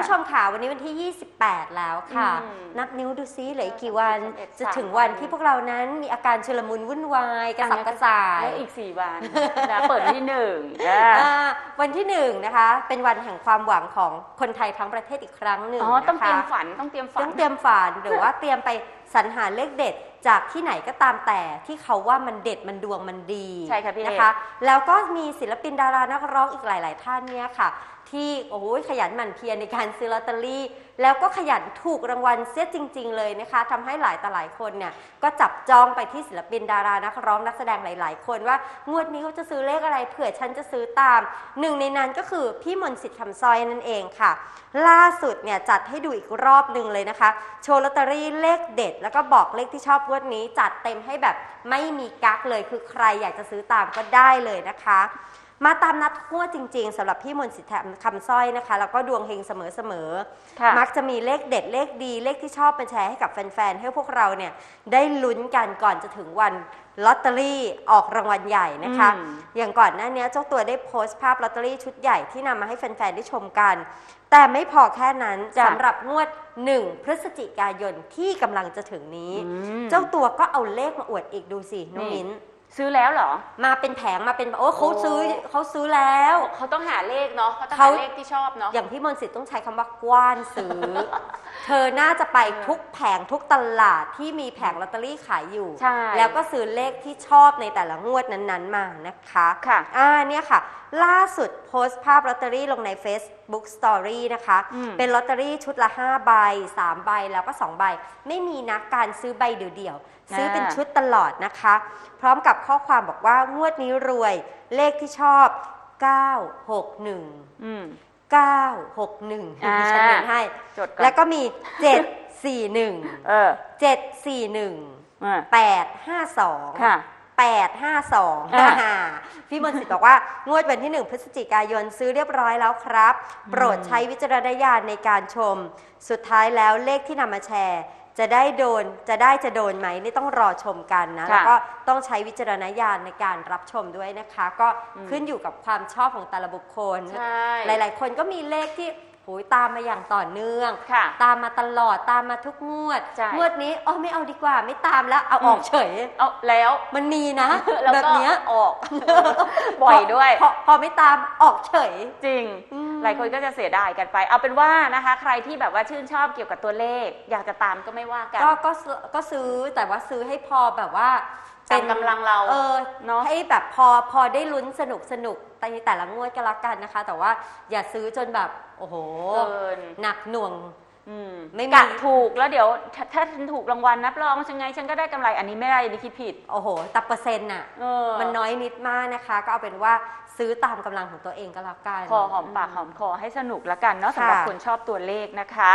ผู้ชมค่ะวันนี้วันที่ 28 แล้วค่ะ อืมนับนิ้วดูซิเหลืออีกกี่วัน 31จะถึงวันสามวันที่พวกเรานั้นมีอาการชุลมุนวุ่นวายกระสับกระส่าย แล้วอีก 4 วันนะเปิดวันที่หนึ่งอ่าอ่าวันที่หนึ่งนะคะ เป็นวันแห่งความหวังของคนไทยทั้งประเทศอีกครั้งหนึ่งอ๋อ ต้องนะคะเตรียมฝัน ต้องเตรียมฝัต้อนงเตรียมฝันหรือว่าเตรียมไปสรรหาเลขเด็ดจากที่ไหนก็ตามแต่ที่เขาว่ามันเด็ดมันดวงมันดีใช่ค่ะพี่นะคะ แล้วก็มีศิลปินดารานักร้องอีกหลาย ๆ ท่านเนี่ยค่ะ ที่โอ้ยขยันหมั่นเพียรในการซื้อลอตเตอรี่ แล้วก็ขยันถูกรางวัลเสียจริง ๆ เลยนะคะทำให้หลายต่อหลายคนเนี่ยก็จับจองไปที่ศิลปินดารานักร้องนักแสดงหลาย ๆ คนว่างวดนี้เขาจะซื้อเลขอะไรเผื่อฉันจะซื้อตามหนึ่งในนั้นก็คือพี่มนต์สิทธิ์คำซอยนั่นเองค่ะ ล่าสุดเนี่ยจัดให้ดูอีกรอบหนึ่งเลยนะคะ โชว์ลอตเตอรี่เลขเด็ด แล้วก็บอกเลขที่ชอบงวดนี้จัดเต็มให้แบบไม่มีกั๊กเลยคือใครอยากจะซื้อตามก็ได้เลยนะคะ มาตามนัดงวดจริง ๆสำหรับพี่มนต์สิทธิ์คำสร้อยนะคะ แล้วก็ดวงเฮงเสมอๆค่ะมักจะมีเลขเด็ดเลขดีเลขที่ชอบมาแชร์ให้กับแฟนๆให้พวกเราเนี่ยได้ลุ้นกันก่อนจะถึงวันลอตเตอรี่ออกรางวัลใหญ่นะคะ อืม อย่างก่อนหน้านี้เจ้าตัวได้โพสต์ภาพลอตเตอรี่ชุดใหญ่ที่นำมาให้แฟนๆได้ชมกัน แต่ไม่พอแค่นั้นจ้ะ สำหรับงวด 1 พฤศจิกายนที่กำลังจะถึงนี้ อืม เจ้าตัวก็เอาเลขมาอวดอีกดูสิน้องนี่ มิ้น ซื้อแล้วเหรอ มาเป็นแผงมาเป็นโอ้เขาโอ้ซื้อเขาซื้อแล้วเขาต้องหาเลขเนาะเขาต้องเขาหาเลขที่ชอบเนาะอย่างพี่มนต์สิทธิ์ต้องใช้คำว่ากว้านซื้อ เธอน่าจะไปทุกแผงทุกตลาดที่มีแผงลอตเตอรี่ขายอยู่ใช่แล้วก็ซื้อเลขที่ชอบในแต่ละงวดนั้นๆมานะคะค่ะอ่าเนี่ยค่ะ ล่าสุดโพสต์ภาพลอตเตอรี่ลงใน Facebook Story นะคะอืมเป็นลอตเตอรี่ชุดละ5ใบ3ใบแล้วก็2ใบไม่มีนะการซื้อใบเดี่ยวๆซื้อเป็นชุดตลอดนะคะ พร้อมกับข้อความบอกว่างวดนี้รวยเลขที่ชอบ 961 อืม 961อ่า ดิฉันเขียนให้ จดก่อนแล้วก็มี 741 เออ741 อ่า852 ค่ะ 852อะอ่าพี่มนต์สิทธิ์บอกว่างวดวันที่ 1 พฤศจิกายนซื้อเรียบร้อยแล้วครับ โปรดใช้วิจารณญาณในการชม สุดท้ายแล้วเลขที่นำมาแชร์ จะได้โดนจะได้จะโดนไหมนี่ต้องรอชมกันนะ ค่ะแล้วก็ต้องใช้วิจารณญาณในการรับชมด้วยนะคะ ก็อืม ขึ้นอยู่กับความชอบของแต่ละบุคคล ใช่ หลาย ๆ คนก็มีเลขที่หูยตามมาอย่างต่อเนื่อง ค่ะ ตามมาตลอดตามมาทุกงวด ใช่งวดนี้อ๋อไม่เอาดีกว่าไม่ตามแล้วเอาออกอืม เฉย เอาแล้วมันมีนะ แล้วแบบก็เนี้ยออก บ่อยด้วย พอพอไม่ตามออกเฉยจริง อืม หลายคนก็จะเสียดายกันไป เอาเป็นว่านะคะ ใครที่แบบว่าชื่นชอบเกี่ยวกับตัวเลข อยากจะตามก็ไม่ว่ากันก็ก็ซื้อก็ซื้อแต่ว่าซื้อให้พอแบบว่าตามกำลังเราเออเนอะให้แบบพอพอได้ลุ้นสนุกสนุกในแต่ละงวดก็แล้วกันนะคะ แต่ว่าอย่าซื้อจนแบบโอ้โหเกินหนักหน่วงอืม ไม่มีกะถูกแล้วเดี๋ยวถ้าถ้าฉันถูกรางวัลนับรองฉันไงฉันก็ได้กำไรอันนี้ไม่ได้อันนี้คิดผิด โอ้โหแต่เปอร์เซ็นต์น่ะ เออมันน้อยนิดมากนะคะ ก็เอาเป็นว่าซื้อตามกำลังของตัวเองก็แล้วกัน พอหอมปากหอมคอให้สนุกละกันเนาะสำหรับค่ะ คนชอบตัวเลขนะคะ